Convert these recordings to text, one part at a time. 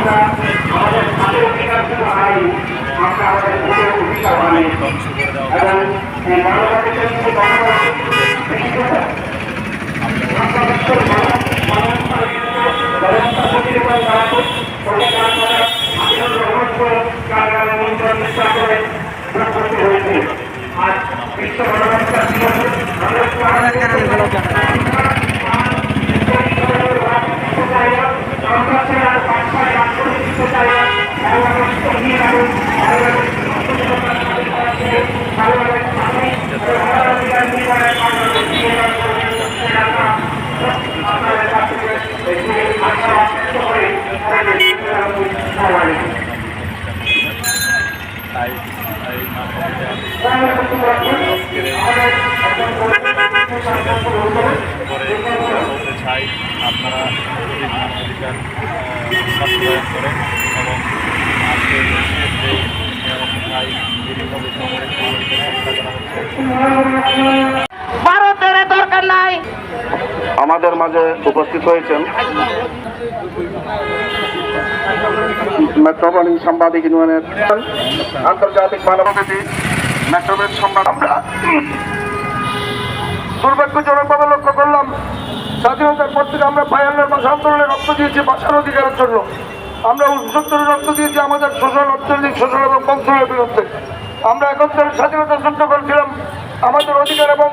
আমরা আমাদের ভোটের অধিকার হারাই আমরা আমাদের ভোটের অধিকার হারাই এবং মানবাধিকার কিন্তু গণতান্ত্রিক ব্যক্তিগত ব্যবস্থা প্রতিরোধ করা পরিষ্কার করা আন্দোলন রহস্য কারাগারে নিয়ন্ত্রণ চেষ্টা করে করতে হয়েছে আজ বিশ্ব মানবাধিকার দিবসে আমরা তাই বলতে চাই আপনারা মানবাধিকার বাস্তবায়ন করেন এবং ভারতের দরকার নাই। আমাদের মাঝে উপস্থিত হয়েছেন মেট্রোপলিন সাংবাদিক ইউনিয়নের আন্তর্জাতিক মানবাধিক মেট্রোপলিন সংবাদ আমরা দুর্ভাগ্যজনকভাবে লক্ষ্য করলাম, স্বাধীনতার পর থেকে আমরা বায়ান্নের ভাষা আন্দোলনে রক্ত দিয়েছি ভাষার অধিকারের জন্য। আমরা উনসত্তরে রক্ত দিয়েছি আমাদের শোষণ অর্থনৈতিক শোষণ এবং বংশের বিরুদ্ধে। আমরা একত্তরের স্বাধীনতা যুদ্ধ করেছিলাম আমাদের অধিকার এবং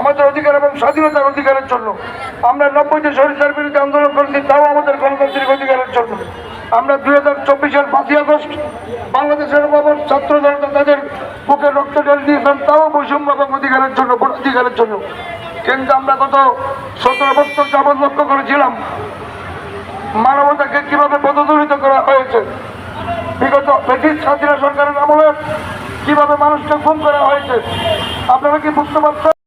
আমাদের অধিকার এবং স্বাধীনতার অধিকারের জন্য। আমরা নব্বইতে সরিষার বিরুদ্ধে আন্দোলন করেছি, তাও আমাদের গণতান্ত্রিক অধিকারের জন্য। আমরা দুই হাজার চব্বিশের পাঁচই আগস্ট বাংলাদেশের বাবর ছাত্র জনতা তাদের বুকে রক্ত ঢেল দিয়েছেন, তাও বৈষম্য এবং অধিকারের জন্য অধিকারের জন্য। কিন্তু আমরা গত সতেরো বছর যাবৎ লক্ষ্য করেছিলাম, মানবতাকে কীভাবে পদদলিত করা হয়েছে। বিগত ব্রিটিশ স্বাধীন সরকারের আমলে কীভাবে মানুষকে গুম করা হয়েছে, আপনারা কি বুঝতে পারছেন?